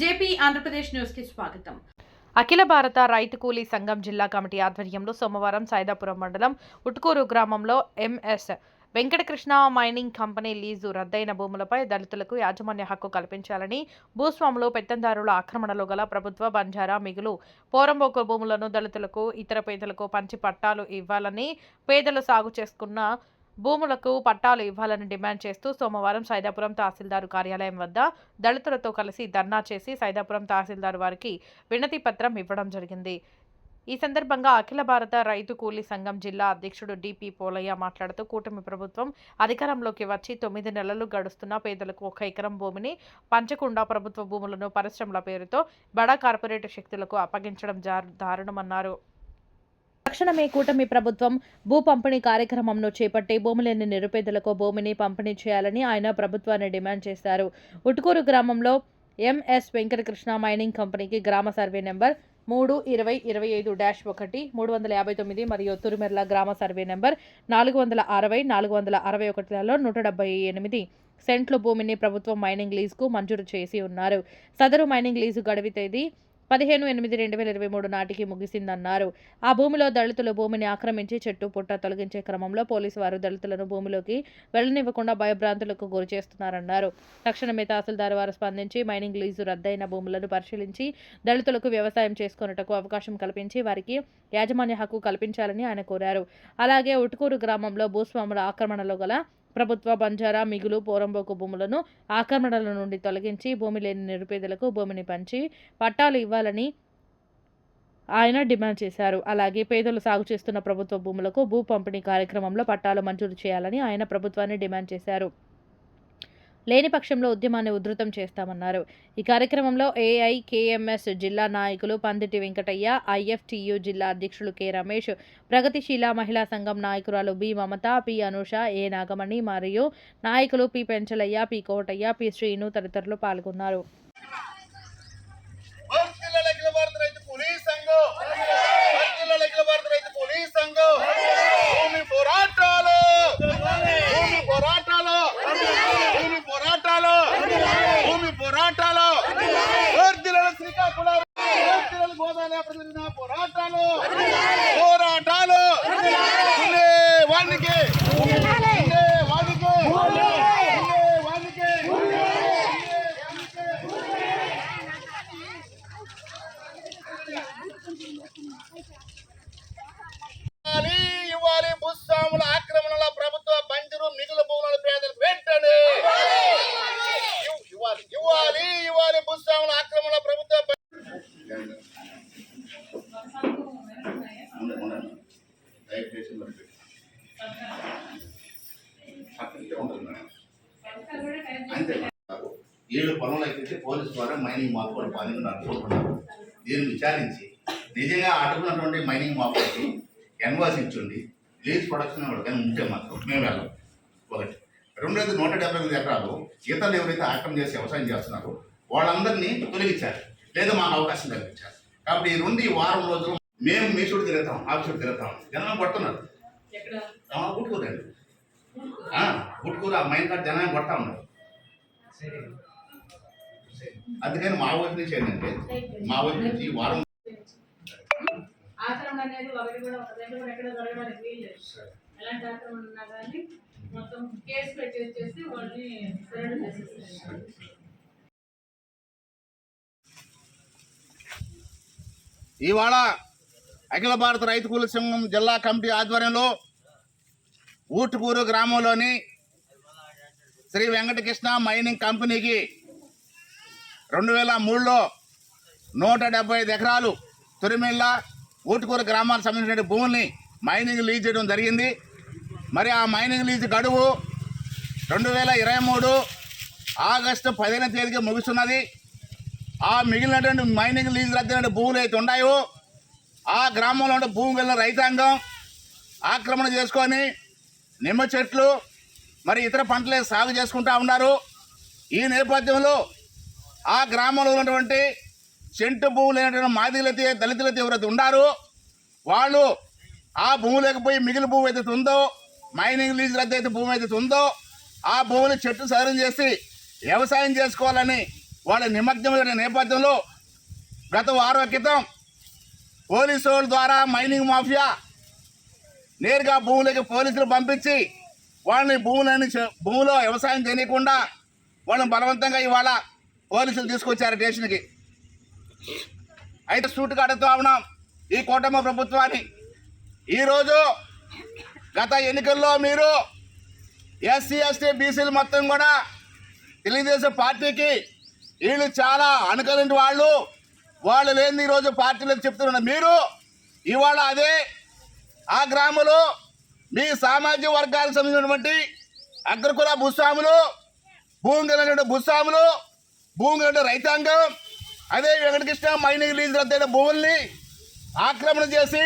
JP Andhra Pradesh న్యూస్కి స్వాగతం. అఖిల భారత రైతు కూలీ సంఘం జిల్లా కమిటీ ఆధ్వర్యంలో సోమవారం సాయిదాపురం మండలం ఉట్కూరు గ్రామంలో MS Venkatakrishna mining company lease రద్దయిన భూములపై దళితులకు యాజమాన్య హక్కు కల్పించాలని భూస్వాములు పెత్తందారుల ఆక్రమణలో గల ప్రభుత్వ బంజారా మిగులు పోరంబోకు భూములను దళితులకు ఇతర పేదలకు పంచి పట్టాలు ఇవ్వాలని పేదలు సాగు చేసుకున్న భూములకు పట్టాలు ఇవ్వాలని డిమాండ్ చేస్తూ సోమవారం సైదాపురం తహసీల్దారు కార్యాలయం వద్ద దళితులతో కలిసి ధర్నా చేసి సైదాపురం తహసీల్దారు వారికి వినతి పత్రం ఇవ్వడం జరిగింది. ఈ సందర్భంగా అఖిల భారత రైతు కూలీ సంఘం జిల్లా అధ్యక్షుడు డిపి పోలయ్య మాట్లాడుతూ కూటమి ప్రభుత్వం అధికారంలోకి వచ్చి తొమ్మిది నెలలు గడుస్తున్న పేదలకు ఒక ఎకరం భూమిని పంచకుండా ప్రభుత్వ భూములను పరిశ్రమల పేరుతో బడా కార్పొరేట్ శక్తులకు అప్పగించడం దారుణమన్నారు. తక్షణమే కూటమి ప్రభుత్వం భూ పంపిణీ కార్యక్రమంను చేపట్టి భూమి లేని నిరుపేదలకు భూమిని పంపిణీ చేయాలని ఆయన ప్రభుత్వాన్ని డిమాండ్ చేశారు. ఉట్కూరు గ్రామంలో ఎంఎస్ వెంకటకృష్ణ మైనింగ్ కంపెనీకి గ్రామ సర్వే నెంబర్ మూడు ఇరవై ఇరవై ఐదు డాష్ ఒకటి మూడు వందల యాభై తొమ్మిది మరియు తురుమెర్ల గ్రామ సర్వే నెంబర్ నాలుగు వందల అరవై నాలుగు వందల అరవై ఒకటిలలో నూట డెబ్బై ఎనిమిది సెంట్లు భూమిని ప్రభుత్వం మైనింగ్ లీజుకు మంజూరు చేసి ఉన్నారు. సదరు మైనింగ్ లీజు గడువు తేదీ పదిహేను ఎనిమిది రెండు వేల ఇరవై మూడు నాటికి ముగిసిందన్నారు. ఆ భూమిలో దళితులు భూమిని ఆక్రమించి చెట్టు పుట్ట తొలగించే క్రమంలో పోలీసు వారు దళితులను భూమిలోకి వెళ్ళనివ్వకుండా భయభ్రాంతులకు గురి చేస్తున్నారన్నారు. తక్షణమే తహసీల్దార్ వారు స్పందించి మైనింగ్ లీజు రద్దయిన భూములను పరిశీలించి దళితులకు వ్యవసాయం చేసుకున్నటకు అవకాశం కల్పించి వారికి యాజమాన్య హక్కు కల్పించాలని ఆయన కోరారు. అలాగే ఉటుకూరు గ్రామంలో భూస్వాముల ఆక్రమణలో గల ప్రభుత్వ బంజారా మిగులు పోరంబోకు భూములను ఆక్రమణల నుండి తొలగించి భూమి లేని నిరుపేదలకు భూమిని పంచి పట్టాలు ఇవ్వాలని ఆయన డిమాండ్ చేశారు. అలాగే పేదలు సాగు చేస్తున్న ప్రభుత్వ భూములకు భూ పంపిణీ కార్యక్రమంలో పట్టాలు మంజూరు చేయాలని ఆయన ప్రభుత్వాన్ని డిమాండ్ చేశారు. లేని పక్షంలో ఉద్యమాన్ని ఉధృతం చేస్తామన్నారు. ఈ కార్యక్రమంలో ఏఐకేఎంఎస్ జిల్లా నాయకులు పందిటి వెంకటయ్య ఐఎఫ్టియు జిల్లా అధ్యక్షులు కె రమేష్ ప్రగతిశీల మహిళా సంఘం నాయకురాలు B Mamata P Anusha A Nagamani మరియు నాయకులు P Penchalaiah P Kotaiah P Srinu తదితరులు పాల్గొన్నారు వర్ధిల్లాలి అఖిల భారత రైతు కూలీ సంఘం వర్ధిల్లాలి అఖిల భారత రైతు కూలీ సంఘం భూమి పోరాటాలు భూమి పోరాటాలు భూమి పోరాటాలు భూమి పోరాటాలు వర్ధిల్లాలి శ్రీకాకుళం వర్ధిల్లాలి గోదావరి ప్రజల పోరాటాలు పోరాటాలు ఉండే వానికి ఉండే వానికి ఉండే వానికి ఉండే ఇవ్వాలి ఇవ్వాలి భూస్వాముల ఆక్రమణల ప్రభుత్వ బంజరు మిగులు భూముల పేదలకు వెంటనే ఇవ్- ఇవ్వాలి ఇవ్వాలి భూస్వాముల ఆక్రమణ ప్రభుత్వం. ఏడు పనులు అయితే పోలీసు ద్వారా మైనింగ్ మాఫోడ్ పనులు నడుపుకుంటున్నారు దీన్ని విచారించి నిజంగా అడ్డుకున్నటువంటి మైనింగ్ మాఫోడ్కి ఎన్వాస్ లీజ్ ప్రొడక్షన్ ఎవరికైనా ఉంటే మాత్రం మేము వెళ్ళాం. ఒకటి. రెండోది నూట డెబ్బై ఎనిమిది ఎకరాలు ఇతరులు ఎవరైతే ఆక్రమణ చేసి వ్యవసాయం చేస్తున్నారో వాళ్ళందరినీ తొలగించారు లేదా మాకు అవకాశం కల్పించారు కాబట్టి ఈ రెండు ఈ వారం రోజులు మేము మీ చూడు తిరుగుతాం ఆ చూడు తిరుగుతాం. జనం కొడుతున్నారు. ఆ, గుట్టుకూరు అండి. ఆ, మైన్ కార్డ్ జనాన్ని కొడతా ఉన్నారు. అందుకని మా వైపు నుంచి ఏంటంటే మా వైపు నుంచి ఈ వారం ఆక్రమణ అనేది ఒకటి కూడా దగ్గర కూడా ఎక్కడ జరగడానికి వీల్లేదు ఎలాంటి ఆక్రమణ ఉన్నా కానీ మొత్తం కేసు పెట్టి వచ్చేసి వాళ్ళని సరెండర్ చేసేస్తారు. ఇవాళ అఖిల భారత రైతు కూల సంఘం జిల్లా కమిటీ ఆధ్వర్యంలో ఊటుకూరు గ్రామంలోని శ్రీ వెంకటకృష్ణ మైనింగ్ కంపెనీకి రెండు వేల మూడులో నూట డెబ్బై ఐదు ఎకరాలు తొరిమిళ్ళ ఊటుకూర గ్రామాలకు సంబంధించిన భూముల్ని మైనింగ్ లీజ్ చేయడం జరిగింది. మరి ఆ మైనింగ్ లీజ్ గడువు రెండు వేల ఇరవై మూడు ఆగస్టు పదిహేను తేదీకి ముగుస్తున్నది. ఆ మిగిలినటువంటి మైనింగ్ లీజ్ రద్దైన భూములు అయితే ఉన్నాయో ఆ గ్రామంలో ఉన్న భూమి వెళ్ళిన రైతాంగం ఆక్రమణ చేసుకొని నిమ్మ చెట్లు మరి ఇతర పంటలే సాగు చేసుకుంటా ఉన్నారు. ఈ నేపథ్యంలో ఆ గ్రామంలో ఉన్నటువంటి చెంటు భూములు అయినటువంటి మాదిలైతే దళితులైతే ఎవరైతే ఉన్నారో వాళ్ళు ఆ భూములకు పోయి మిగిలిన భూమి అయితే ఉందో మైనింగ్ లీజ్ రద్దు అయితే భూమి అయితే ఉందో ఆ భూములు చెట్టు సదరం చేసి వ్యవసాయం చేసుకోవాలని వాళ్ళ నిమగ్నమైన నేపథ్యంలో గత వారం క్రితం పోలీసు ద్వారా మైనింగ్ మాఫియా నేరుగా భూములకి పోలీసులు పంపించి వాళ్ళని భూములని భూమిలో వ్యవసాయం చేయకుండా వాళ్ళని బలవంతంగా ఇవాళ పోలీసులు తీసుకొచ్చారు స్టేషన్కి. అయితే సూటు కడుతూ ఉన్నాం ఈ కూటమి ప్రభుత్వాన్ని. ఈరోజు గత ఎన్నికల్లో మీరు ఎస్సీ ఎస్టీ బీసీలు మొత్తం కూడా తెలుగుదేశం పార్టీకి వీళ్ళు చాలా అనుకరింటి వాళ్ళు. వాళ్ళు లేని ఈరోజు పార్టీలకు చెప్తున్నారు. మీరు ఇవాళ అదే ఆ గ్రామంలో మీ సామాజిక వర్గాలకు సంబంధించినటువంటి అగ్రకుల భూస్వాములు భూమి కలిగినటువంటి భూస్వాములు భూమి కలిగిన రైతాంగం అదే వెంకటకృష్ణ మైనింగ్ లీజ్ రద్దయిన భూముల్ని ఆక్రమణ చేసి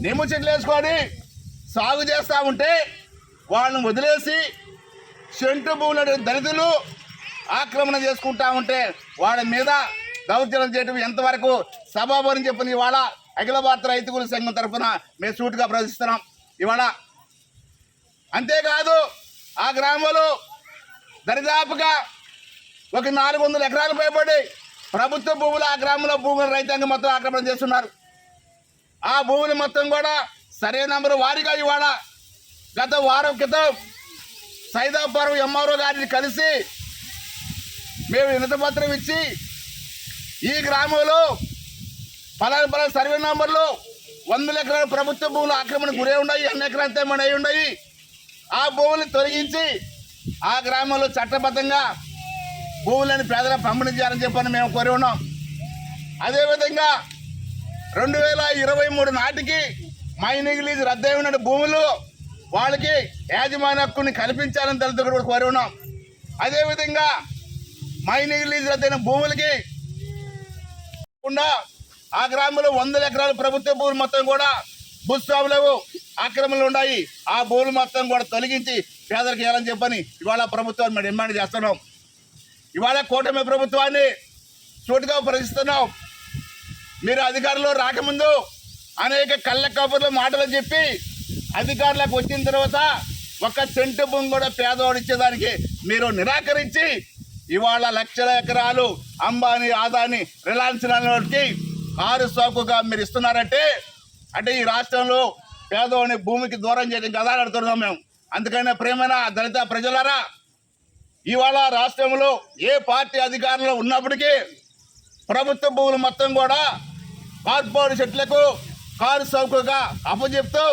నిమ్మ చెట్లు వేసుకొని సాగు చేస్తూ ఉంటే వాళ్ళని వదిలేసి సెంటు భూములు దళితులు ఆక్రమణ చేసుకుంటా ఉంటే వాళ్ళ మీద దౌర్జన్యం చేయడం ఎంతవరకు సభాభవనం చెప్పింది ఇవాళ అఖిల భారత రైతుకుల సంఘం తరఫున మేము సూటుగా ప్రదర్శిస్తున్నాం. ఇవాళ అంతేకాదు ఆ గ్రామంలో దరిదాపుగా ఒక నాలుగు వందల ఎకరాలు పైబడి ప్రభుత్వ భూములు ఆ గ్రామంలో భూములు రైతాంగం మొత్తం ఆక్రమణ చేస్తున్నారు. ఆ భూములు మొత్తం కూడా సరైన నంబరు వారిగా ఇవాళ గత వారం క్రితం సైదాపురం ఎంఆర్ఓ గారిని కలిసి మేము వినతపత్రం ఇచ్చి ఈ గ్రామంలో పలానా పలానా సర్వే నంబర్లు వందల ఎకరాల ప్రభుత్వ భూములు ఆక్రమణ గురే ఉన్నాయి అన్ని ఎకరాలు తెమ్మని అయి ఉన్నాయి. ఆ భూములు తొలగించి ఆ గ్రామంలో చట్టబద్ధంగా భూములను పేదలకు పంపిణీ చేయాలని చెప్పని మేము కోరి ఉన్నాం. అదేవిధంగా రెండు వేల ఇరవై మూడు నాటికి మైనింగ్ లీజ్ రద్దయి ఉన్న భూములు వాళ్ళకి యాజమాన్య హక్కుని కల్పించాలని దళితులు కూడా కోరి ఉన్నాం. అదేవిధంగా మైనింగ్ లీజ్ రద్దయిన భూములకి కాకుండా ఆ గ్రామంలో వందల ఎకరాల ప్రభుత్వ భూములు మొత్తం కూడా భూస్వాములు ఆక్రమణలు ఉన్నాయి. ఆ భూములు మొత్తం కూడా తొలగించి పేదలకు ఇవ్వాలని చెప్పని ఇవాళ ప్రభుత్వాన్ని మేము డిమాండ్ చేస్తున్నాం. ఇవాళ కూటమి ప్రభుత్వాన్ని చోటుగా ప్రశ్నిస్తున్నాం. మీరు అధికారంలో రాకముందు అనేక కళ్ళ కబుర్లు మాటలు చెప్పి అధికారులకు వచ్చిన తర్వాత ఒక సెంటు భూమి కూడా పేదవాడు ఇచ్చేదానికి మీరు నిరాకరించి ఇవాళ లక్షల ఎకరాలు అంబానీ ఆదాని రిలయన్స్ లాంటి ఆరు సాకుగా మీరు ఇస్తున్నారంటే అంటే ఈ రాష్ట్రంలో పేదవాడిని భూమికి దూరం చేయడం కదా అడుగుతున్నాం మేము. అందుకనే ప్రేమైన దళిత ప్రజలారా ఇవాళ రాష్ట్రంలో ఏ పార్టీ అధికారంలో ఉన్నప్పటికీ ప్రభుత్వ భూములు మొత్తం కూడా కార్పొరేట్ చెట్లకు కారు సౌకగా అప్పచెప్తూ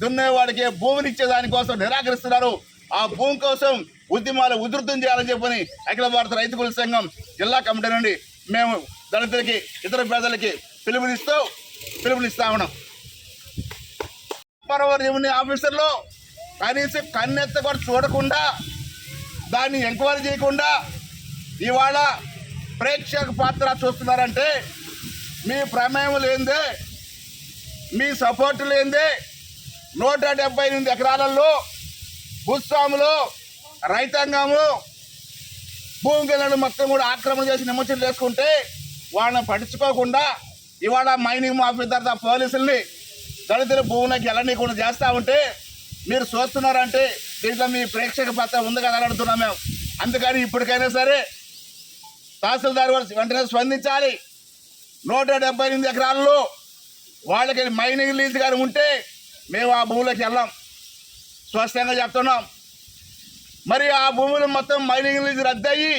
దున్నేవాడికి భూమిని ఇచ్చేదానికోసం నిరాకరిస్తున్నారు. ఆ భూమి కోసం ఉద్యమాలు ఉధృతం చేయాలని చెప్పని అఖిల భారత రైతు కుల సంఘం జిల్లా కమిటీ నుండి మేము దళితులకి ఇతర పేదలకి పిలుపునిస్తూ పిలుపునిస్తా ఉన్నాం. పరవర్ రెవెన్యూ ఆఫీసర్లు కనీసం కన్నెత్త కూడా చూడకుండా దాన్ని ఎంక్వైరీ చేయకుండా ఇవాళ ప్రేక్షక పాత్ర చూస్తున్నారంటే మీ ప్రమేయం లేనిదే మీ సపోర్ట్ లేనిదే నూట డెబ్బై ఎనిమిది ఎకరాలలో భూస్వాములు రైతాంగము భూమిలను మొత్తం కూడా ఆక్రమణ చేసి నిమజ్జనం చేసుకుంటే వాళ్ళని పట్టించుకోకుండా ఇవాళ మైనింగ్ మాఫీ తర్వాత పోలీసుల్ని దళితుల భూములకు వెళ్ళనీయకుండా చేస్తూ ఉంటే మీరు చూస్తున్నారంటే దీంట్లో మీ ప్రేక్షక పాత్ర ఉంది కదా అడుగుతున్నాం మేము. అందుకని ఇప్పటికైనా సరే తహసీల్దార్ వారు వెంటనే స్పందించాలి. నూట డెబ్బై ఎనిమిది ఎకరాల్లో వాళ్ళకి మైనింగ్ లీజ్ గారు ఉంటే మేము ఆ భూములకు వెళ్ళాం. స్పష్టంగా చెప్తున్నాం. మరి ఆ భూములు మొత్తం మైనింగ్ లీజ్ రద్దయ్యి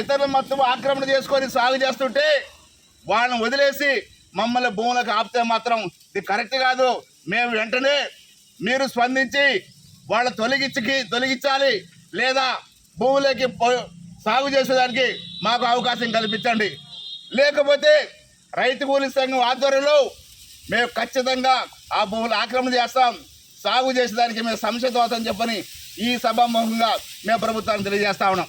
ఇతరులు మొత్తం ఆక్రమణ చేసుకొని సాగు చేస్తుంటే వాళ్ళని వదిలేసి మమ్మల్ని భూములకు ఆపితే మాత్రం ఇది కరెక్ట్ కాదు. మేము వెంటనే మీరు స్పందించి వాళ్ళ తొలగించి తొలగించాలి లేదా భూములకి పో- సాగు చేసేదానికి మాకు అవకాశం కల్పించండి. లేకపోతే రైతు కూలి సంఘం ఆధ్వర్యంలో మేము ఖచ్చితంగా ఆ భూములు ఆక్రమణ చేస్తాం. సాగు చేసేదానికి మేము సంశయ దోషం చెప్పని ఈ సభాముఖంగా మేము ప్రభుత్వానికి తెలియజేస్తా ఉన్నాం.